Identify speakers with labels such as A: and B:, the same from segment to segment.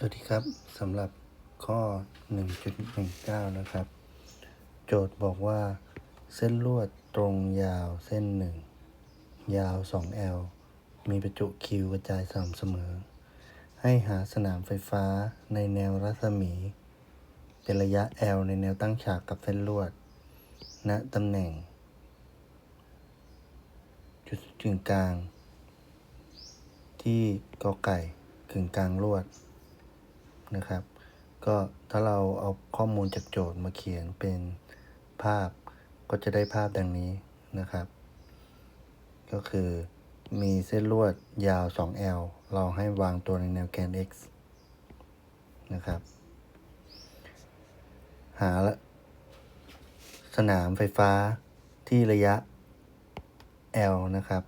A: สวัสดีครับสำหรับข้อ 1.19 นะครับ โจทย์บอกว่าเส้นลวดตรงยาวเส้นหนึ่งยาว 2L มีประจุ Q กระจายสม่ำเสมอ ให้หาสนามไฟฟ้าในแนวรัศมี เป็นระยะ L ในแนวตั้งฉากกับเส้นลวดณตำแหน่ง จุดกึ่งกลาง ที่กอไก่กึ่งกลางลวด นะครับ ก็ถ้าเราเอาข้อมูลจากโจทย์มาเขียนเป็นภาพก็จะได้ภาพดังนี้นะครับ ก็คือมีเส้นลวดยาว 2L เราให้วางตัวในแนวแกน x นะครับ หาสนามไฟฟ้าที่ระยะ L นะครับ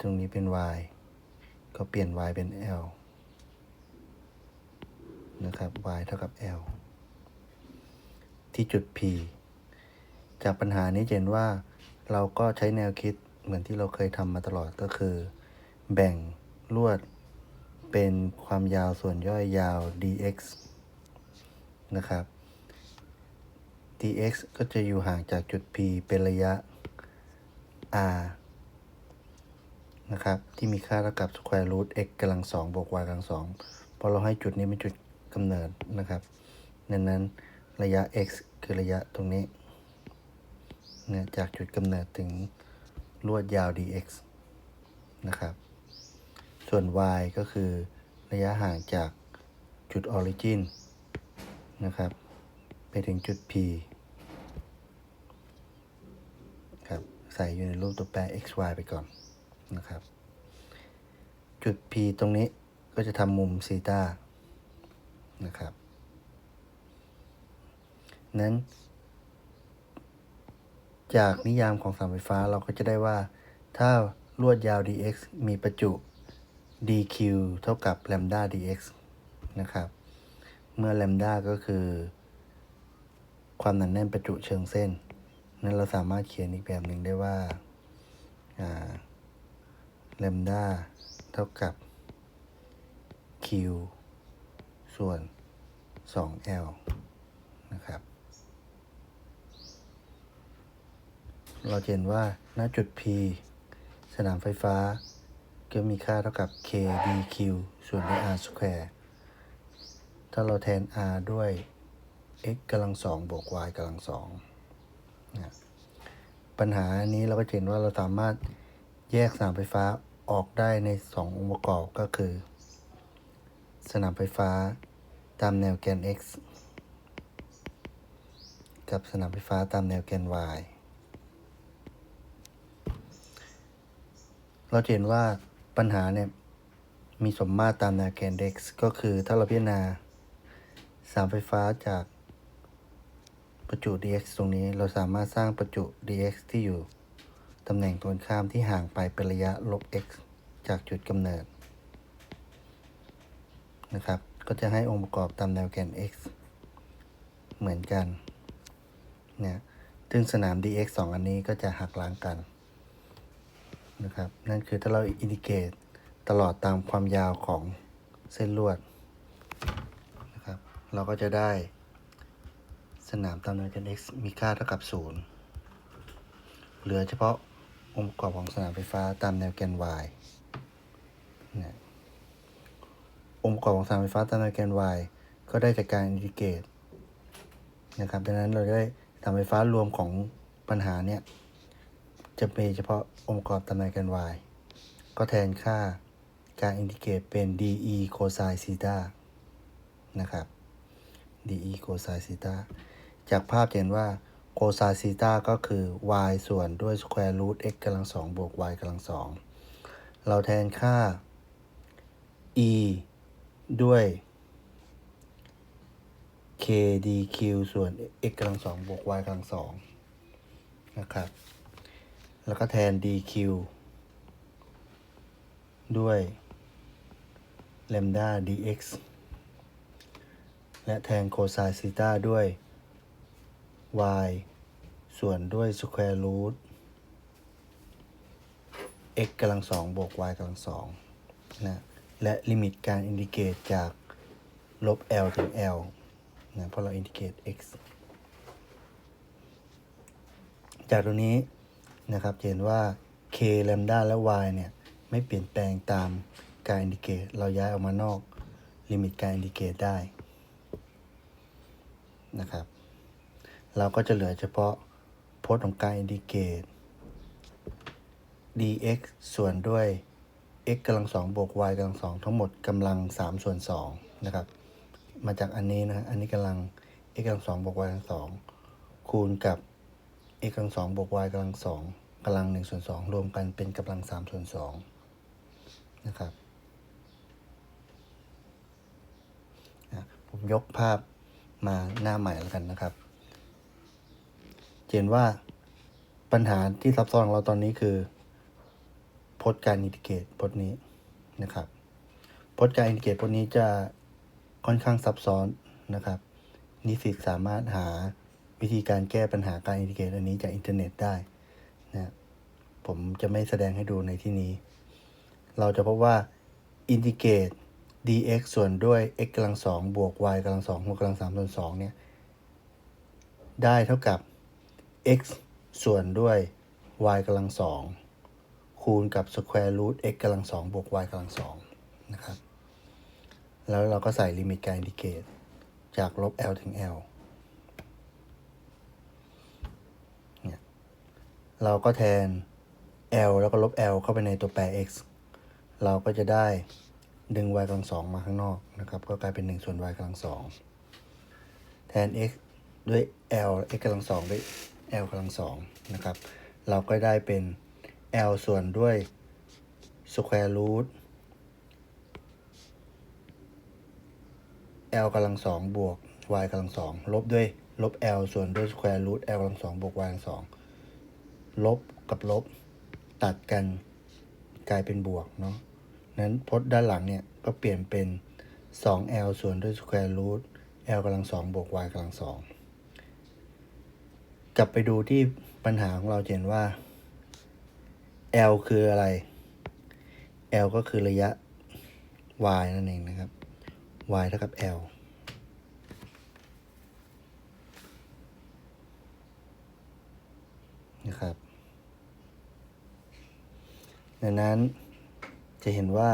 A: ตรงนี้เป็น y ก็เปลี่ยน y เป็น L นะครับ y เท่ากับ l ที่จุด p จากปัญหานี้เห็นว่าเราก็ใช้แนวคิดเหมือนที่เราเคยทำมาตลอดก็คือ แบ่งลวดเป็นความยาวส่วนย่อยยาว dx นะครับ dx ก็จะอยู่ห่างจากจุด p เป็นระยะ r นะครับ ที่มีค่าเท่ากับ square root x กำลังสองบวก y กำลังสองพอเราให้จุดนี้เป็นจุด กำเนิดนะครับดังนั้นระยะ x คือระยะตรงนี้เนี่ยจากจุดกำเนิดถึงลวดยาว dx นะครับ ส่วน y ก็คือระยะห่างจากจุด origin นะครับ ไปถึงจุด p ครับ ใส่อยู่ในรูปตัวแปร x y ไปก่อนนะครับ จุด p ตรงนี้ก็จะทำมุมซีตา นะครับ นั้น จากนิยามของสามไฟฟ้าเราก็จะได้ว่า ถ้าลวดยาว dx มีประจุ dq เท่ากับ lambda dx นะครับ เมื่อ lambda ก็คือ ความหนาแน่นประจุเชิงเส้น นั้นเราสามารถเขียนอีกแบบหนึ่งได้ว่า lambda เท่ากับ q ส่วน 2l นะครับ เราเห็นว่าณจุด P สนามไฟฟ้า ก็มีค่าเท่ากับ k dq ส่วนด้วย r square ถ้าเราแทน r ด้วย x กำลังสองบวก y กำลังสองนะปัญหานี้เราก็เห็นว่าเราสามารถแยกสนามไฟฟ้าออกได้ใน 2 องค์ประกอบก็คือ สนามไฟฟ้า ตามแนวแกน x กับสนามไฟฟ้าตามแนวแกน y เราเห็นว่าปัญหาเนี่ยมีสมมาตรตามแนวแกน x ก็คือถ้าเราพิจารณาสนามไฟฟ้าจากประจุ dx ตรงนี้เราสามารถสร้างประจุ dx ที่อยู่ตำแหน่งตรงข้ามที่ห่างไปเป็นระยะลบ x จากจุดกำเนิดนะครับ ก็จะให้องค์ประกอบตามแนวแกน x เหมือนกันเนี่ยซึ่งสนาม dx 2 อันนี้ก็จะหักล้างกันนะครับ นั่นคือถ้าเราอินดิเกตตลอดตามความยาวของเส้นลวดนะครับ เราก็จะได้สนามตามแนวแกน x มีค่าเท่ากับ 0 เหลือเฉพาะองค์ประกอบของสนามไฟฟ้าตามแนวแกน y นะ องค์ประกอบของสนามไฟฟ้าตามแนวแกน y ก็ได้จากการอินทิเกรตนะครับดังนั้นเราได้สนามไฟฟ้ารวมของปัญหาเนี่ยจะมีเฉพาะองค์ประกอบตามแนวแกน y ก็แทนค่าการอินทิเกรตเป็น de cosine theta นะครับ de cosine theta จากภาพเห็นว่า cosine theta ก็คือ y ส่วนด้วย square root x กำลังสองบวก y กำลังสองเราแทนค่า e ด้วย k dq ส่วน x กำลังสองบวก y กำลังสองนะครับ แล้วก็แทน dq ด้วย lambda dx และแทน cosine theta ด้วย y ส่วนด้วย square root x กำลังสองบวก y กำลังสองนะ และลิมิตการอินดิเกตจากลบ L ถึง L นะเพราะเราอินดิเกต x จากตรงนี้นะครับเห็นว่า k lambda และ y เนี่ยไม่เปลี่ยนแปลงตามการอินดิเกต เราย้ายออกมานอกลิมิตการอินดิเกตได้นะครับ เราก็จะเหลือเฉพาะพจน์ของการอินดิเกต dx ส่วนด้วย x กำลังสองบวก y กำลังสองทั้งหมดกำลังสามส่วนสองนะครับ มาจากอันนี้นะอันนี้กำลัง x กำลังสองบวก y กำลังสองคูณกับ x กำลังสองบวก y กำลังสองกำลังหนึ่งส่วนสองรวมกันเป็นกำลังสามส่วนสองนะครับผมยกภาพมาหน้าใหม่แล้วกันนะครับเห็นว่าปัญหาที่ซับซ้อนของเราตอนนี้คือ พจน์การอินดิเกตพจน์นี้นะครับพจน์การอินดิเกตพจน์นี้จะค่อนข้างซับซ้อนนะครับ นิสิตสามารถหาวิธีการแก้ปัญหาการอินดิเกตอันนี้จากอินเทอร์เน็ตได้นะผมจะไม่แสดงให้ดูในที่นี้ เราจะพบว่าอินดิเกต dx ส่วนด้วย x กำลังสองบวก y กำลังสองบวกกำลังสามส่วนสองเนี่ยได้เท่ากับ x ส่วนด้วย y กำลังสอง คูณกับ square root x กำลังสองบวก y กำลังสองนะครับ แล้วเราก็ใส่ลิมิตการอินดิเกตจากลบ l ถึง l เนี่ยเราก็แทน l แล้วก็ลบ l เข้าไปในตัวแปร x เราก็จะได้ดึง y กำลังสองมาข้างนอกนะครับ ก็กลายเป็น 1 ส่วน y กำลังสองแทน x ด้วย l x กำลังสองด้วย l กำลังสองนะครับ เราก็ได้เป็น l ส่วนด้วย square root l กำลังสองบวก y กำลังสองลบด้วยลบ l ส่วนด้วย square root l กำลังสองบวก y กำลังสองลบกับลบตัดกันกลายเป็นบวกเนาะนั้นพจน์ด้านหลังเนี่ยก็เปลี่ยนเป็น 2l ส่วนด้วย square root l กำลังสองบวก y กำลังสองกลับไปดูที่ปัญหาของเราเห็นว่า l คืออะไร l ก็คือระยะ y นั่นเองนะครับ y เท่ากับ l นะครับ ดังนั้นจะเห็นว่า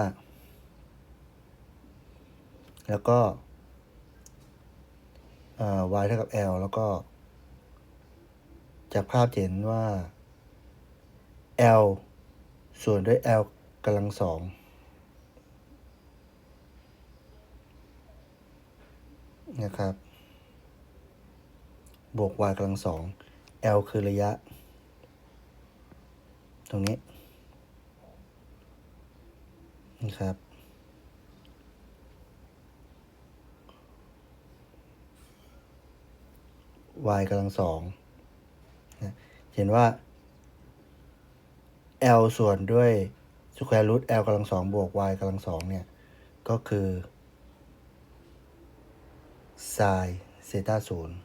A: แล้วก็ y เท่ากับ l แล้วก็ จากภาพเห็นว่า l ส่วนด้วย l กำลังสองนะครับ บวก y กำลังสอง l คือระยะ ตรงนี้นะครับ y กำลังสองเห็นว่า l ส่วนด้วย square root l กำลังสองบวก y กำลังสองเนี่ย ก็คือ sin เซต้าศูนย์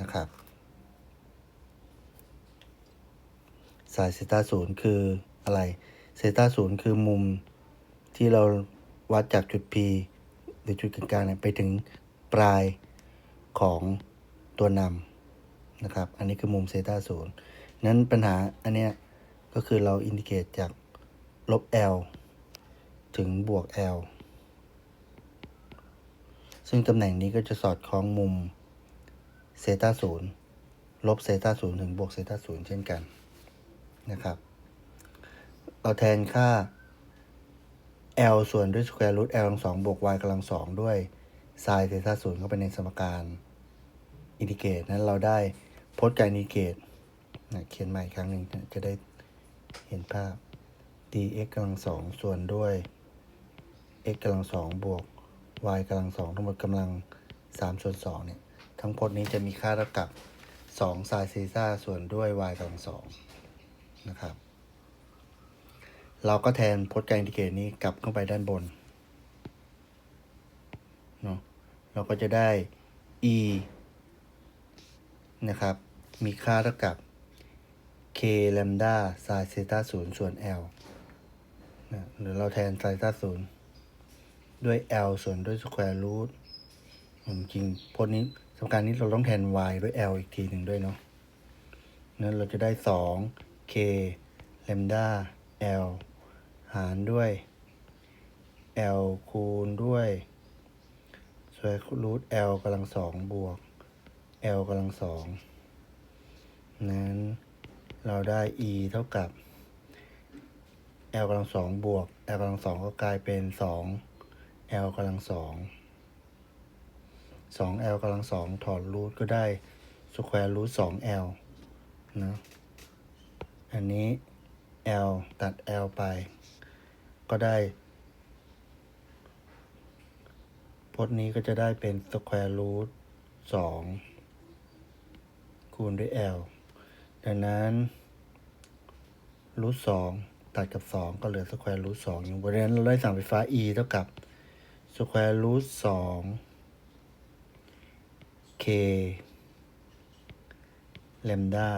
A: นะครับ sin เซต้าศูนย์คืออะไรเซต้าศูนย์คือมุมที่เราวัดจากจุด P หรือจุดกึ่งกลางเนี่ยไปถึงปลายของตัวนำนะครับ อันนี้คือมุมเซต้าศูนย์ นั้นปัญหาอันเนี้ยก็คือเราอินดิเกตจากลบ L ถึงบวก L ซึ่งตำแหน่งนี้ก็จะสอดคล้องมุมเซตาศูนย์ลบเซตาศูนย์ถึงบวกเซตาศูนย์เช่นกันนะครับ เราแทนค่า l ส่วนด้วย square root l กำลังสองบวก y กำลังสองด้วย sin เซตาศูนย์เข้าไปในสมการอินดิเกรตนั้นเราได้พจน์การอินดิเกต เขียนใหม่อีกครั้งหนึ่งจะได้เห็นภาพ dx กำลังสองส่วนด้วย x กำลังสองบวก y กำลังสองทั้งหมดกำลังสามส่วนสองเนี่ย ทั้งพจน์นี้จะมีค่าเท่ากับสอง sin เซตาส่วนด้วย y กำลังสองนะครับ เราก็แทนพจน์การอินดิเกตนี้กลับเข้าไปด้านบนเนาะเราก็จะได้ e นะครับ มีค่าเท่ากับ k lambda sin เซต้าศูนย์ส่วน l หรือเราแทนไซต้าศูนย์ด้วย L ส่วนด้วยสแควร์รูทจริงๆพวกนี้สมการนี้เราต้องแทน y ด้วย L อีกทีหนึ่งด้วยเนาะนั้นเราจะได้ 2 k แลมดา L หารด้วย L คูณด้วยสแควร์รูท L กำลังสองบวก L กำลังสองนั้น เราได้ e เท่ากับ L กำลังสองบวก L กำลังสองก็กลายเป็นสอง L กำลังสองสอง L กำลังสองถอดรูทก็ได้สแควร์รูทสอง L นะอันนี้ L ตัด L ไป ก็ได้พจน์นี้ก็จะได้เป็นสแควร์รูทสองคูณด้วย L ดังนั้นรูทสองตัดกับสองก็เหลือสแควร์รูทสองอยู่เพราะฉะนั้นเราได้สั่งไฟฟ้า E เท่ากับสแควร์รูทสอง K แลมดา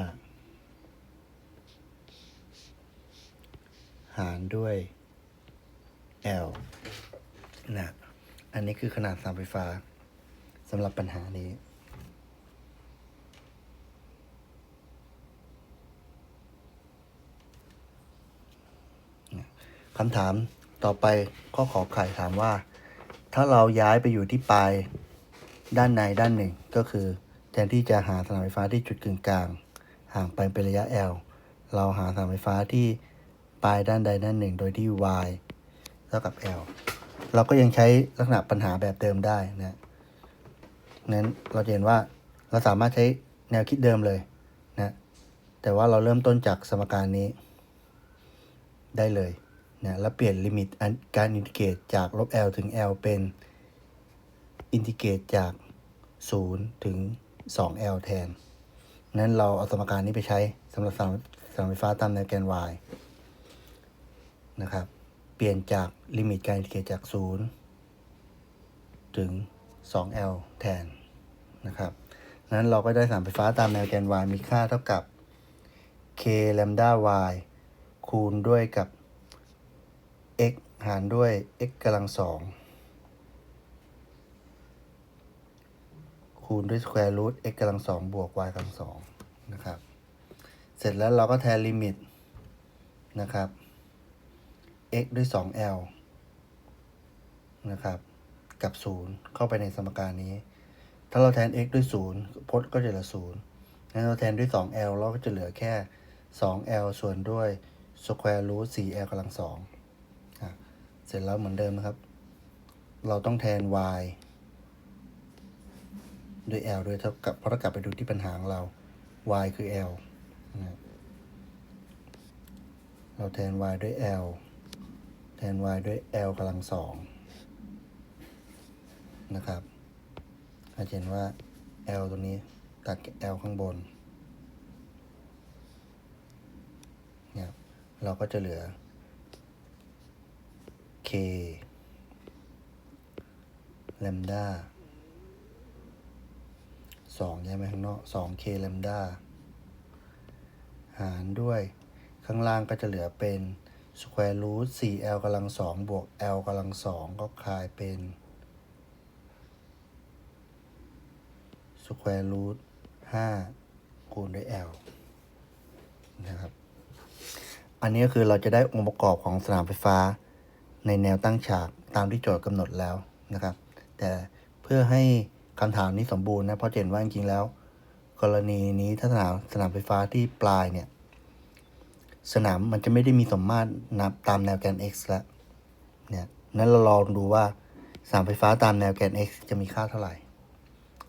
A: หารด้วย L นะ อันนี้คือขนาดสามไฟฟ้าสำหรับปัญหานี้ คำถามต่อไปข้อขอไข่ถามว่า ถ้าเราย้ายไปอยู่ที่ปลายด้านในด้านหนึ่งก็คือ แทนที่จะหาสนามไฟฟ้าที่จุดกึ่งกลาง ห่างไปเป็นระยะ L เราหาสนามไฟฟ้าที่ปลายด้านใดด้านหนึ่ง โดยที่ y เท่ากับ L เราก็ยังใช้ลักษณะปัญหาแบบเดิมได้นะนั้นเราเห็นว่าเราสามารถใช้แนวคิดเดิมเลยนะแต่ว่าเราเริ่มต้นจากสมการนี้ได้เลย นะแล้วเปลี่ยนลิมิตการอินทิเกรตจากลบ L ถึง L เป็นอินทิเกรตจาก 0 ถึง 2L แทน นั้นเราเอาสมการนี้ไปใช้สำหรับสนามสามไฟฟ้าตามแนวแกน y นะครับ เปลี่ยนจากลิมิตการอินทิเกรตจาก 0 ถึง 2L แทนนะครับ นั้นเราก็ได้สนามไฟฟ้าตามแนวแกน y มีค่าเท่ากับ k lambda y คูณด้วยกับ x หารด้วย x กำลังสองคูณด้วย square root x กำลังสองบวก y กำลังสองนะครับ เสร็จแล้วเราก็แทนลิมิตนะครับ x ด้วย 2l นะครับ กับ 0 เข้าไปในสมการนี้ ถ้าเราแทน x ด้วย 0 พจน์ก็จะเหลือ0งั้นเราแทนด้วย 2l เราก็จะเหลือแค่ 2l ส่วนด้วย square root 4l กำลังสอง เสร็จแล้วเหมือนเดิมนะครับ เราต้องแทน y ด้วย l ด้วยเท่ากับเพราะถ้ากลับไปดูที่ปัญหาของเรา y คือ l นะเราแทน y ด้วย l แทน y ด้วย l กำลังสองนะครับเราจเห็นว่า l ตัวนี้ตัดกับ l ข้างบนเนี่ยเราก็จะเหลือ k แลมดาสองใช่ไหมข้างนอกสอง k แลมดาหารด้วยข้างล่างก็จะเหลือเป็น square root 4 l กำลังสองบวก l กำลังสองก็คลายเป็น square root 5คูณด้วย l นะครับ อันนี้ก็คือเราจะได้องค์ประกอบของสนามไฟฟ้า ในแนวตั้งฉากตามที่โจทย์กำหนดแล้วนะครับ แต่เพื่อให้คำถามนี้สมบูรณ์นะเพราะเห็นว่าจริงๆแล้ว กรณีนี้ถ้าสนามสนามไฟฟ้าที่ปลายเนี่ยสนามมันจะไม่ได้มีสมมาตรนับตามแนวแกน x แล้วเนี่ยนั้นเราลองดูว่าสนามไฟฟ้าตามแนวแกน x จะมีค่าเท่าไหร่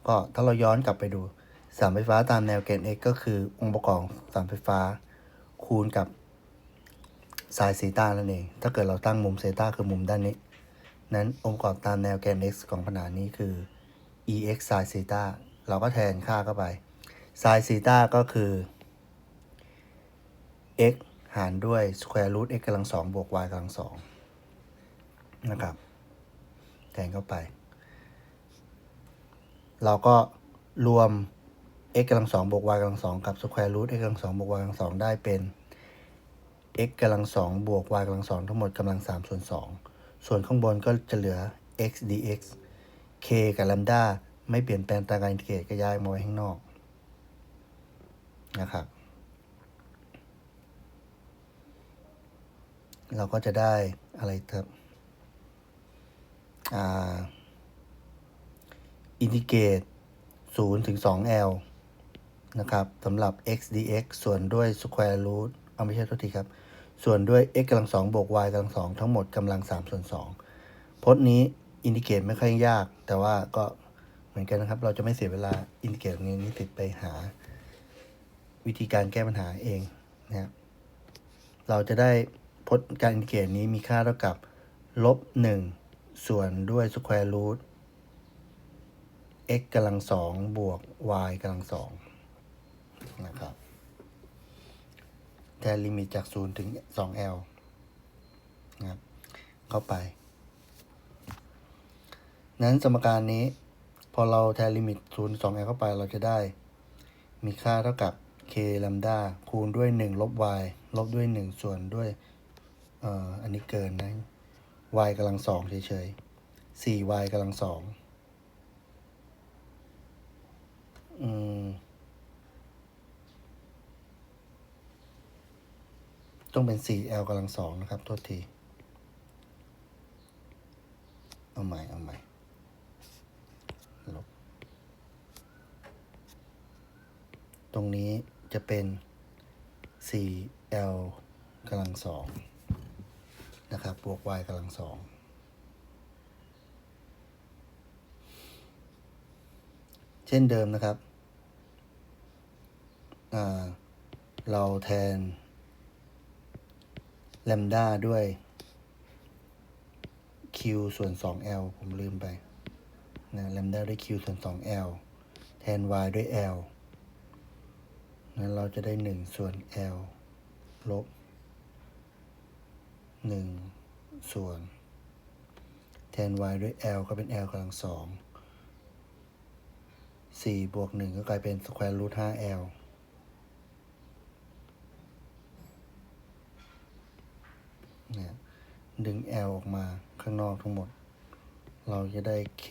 A: ก็ถ้าเราย้อนกลับไปดูสนามไฟฟ้าตามแนวแกน x ก็คือองค์ประกอบสนามไฟฟ้า คูณกับ ไซน์ซีตานั่นเอง ถ้าเกิดเราตั้งมุมเซตาคือมุมด้านนี้ นั้นองค์ประกอบตามแนวแกน x ของขนาดนี้คือ ex ไซน์ซีตาเราก็แทนค่าเข้าไปไซน์ซีตาก็คือ x หารด้วย square root x กำลังสองบวก y กำลังสองนะครับ แทนเข้าไป เราก็รวม x กำลังสองบวก y กำลังสองกับ square root x กำลังสองบวก y กำลังสองได้เป็น x กำลังสองบวก y กำลังสองทั้งหมดกำลังสามส่วนสองส่วนข้างบนก็จะเหลือ x dx k กับ lambda ไม่เปลี่ยนแปลงตามการอินทิเกรตก็ย้ายมาไว้ข้างนอกนะครับ เราก็จะได้อะไรครับอินทิเกรต0ถึง 2l นะครับสำหรับ x dx ส่วนด้วย square root เอาไม่ใช่โทษทีครับ ส่วนด้วย x กำลังสองบวก y กำลังสองทั้งหมดกำลัง3ส่วน2พจน์นี้อินทิเกรตไม่ค่อยยาก แต่ว่าก็เหมือนกันนะครับ เราจะไม่เสียเวลาอินทิเกรตนี้นิสิตไปหา วิธีการแก้ปัญหาเองนะครับเราจะได้พจน์การอินทิเกรตนี้มีค่าเท่ากับลบ1ส่วนด้วย square root x กำลังสองบวก y กำลังสองนะครับ แทนลิมิตจาก 0 ถึง 2l นะครับเข้าไป นั้นสมการนี้ พอเราแทนลิมิต 0 2l เข้าไปเราจะได้ มีค่าเท่ากับ k ลัมดาคูณด้วย 1 ลบ y ลบด้วย 1 ส่วนด้วย เอ่อ อันนี้เกินนะ y กำลังสองเฉยๆ 4y กำลังสองอืม ต้องเป็น 4l กำลังสองนะครับ โทษที เอาใหม่ เอาใหม่ลบตรงนี้จะเป็น 4l กำลังสองนะครับ บวก y กำลังสองเช่นเดิมนะครับ เราแทน แลมด้าด้วย q ส่วน 2l ผมลืมไปนะแลมด้าด้วย q ส่วน 2l แทน y ด้วย l นั้นเราจะได้ 1 ส่วน l ลบ 1 ส่วน แทน y ด้วย l ก็เป็น l กำลังสอง4บวก 1 ก็กลายเป็น square root 5l เนี่ยดึง L ออกมาข้างนอกทั้งหมด เราจะได้ K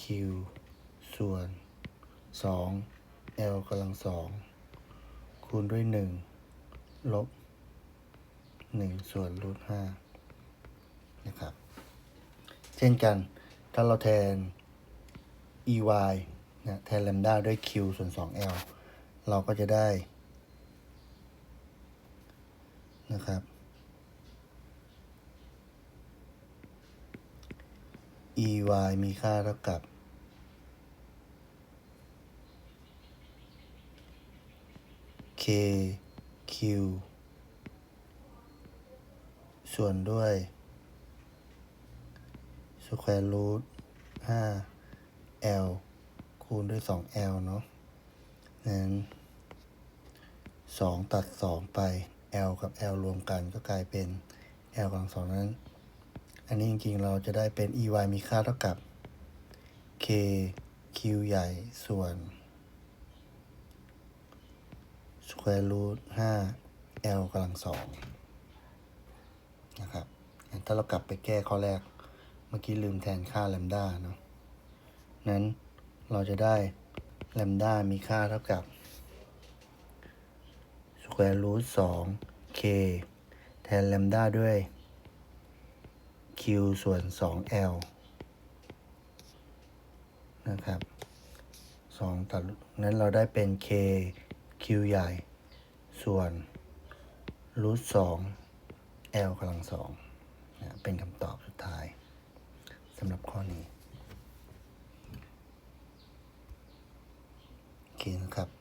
A: Q ส่วน 2 L กำลังสองคูณด้วย 1 ลบ 1 ส่วนรูท5นะครับ เช่นกันถ้าเราแทน EY นะแทน lambda ด้วย Q ส่วน 2L เราก็จะได้ นะครับ EY มีค่าเท่ากับ K Q ส่วนด้วย square root 5 L คูณด้วย 2L เนาะนั้น2 ตัด 2 ไป L กับ L รวมกันก็กลายเป็น L กำลังสองนั้น อันนี้จริงๆ เราจะได้เป็น EY มีค่าเท่ากับ K Q ใหญ่ส่วน square root 5 L กำลังสองนะครับ ถ้าเรากลับไปแก้ข้อแรก เมื่อกี้ลืมแทนค่า lambda เนาะ นั้นเราจะได้ lambda มีค่าเท่ากับ square root 2 k แทน lambda ด้วย q ส่วน 2l นะครับ2ตัดนั้นเราได้เป็น k q ใหญ่ ส่วน root 2 l กำลังสองนะเป็นคำตอบสุดท้ายสำหรับข้อนี้โอเคนะครับ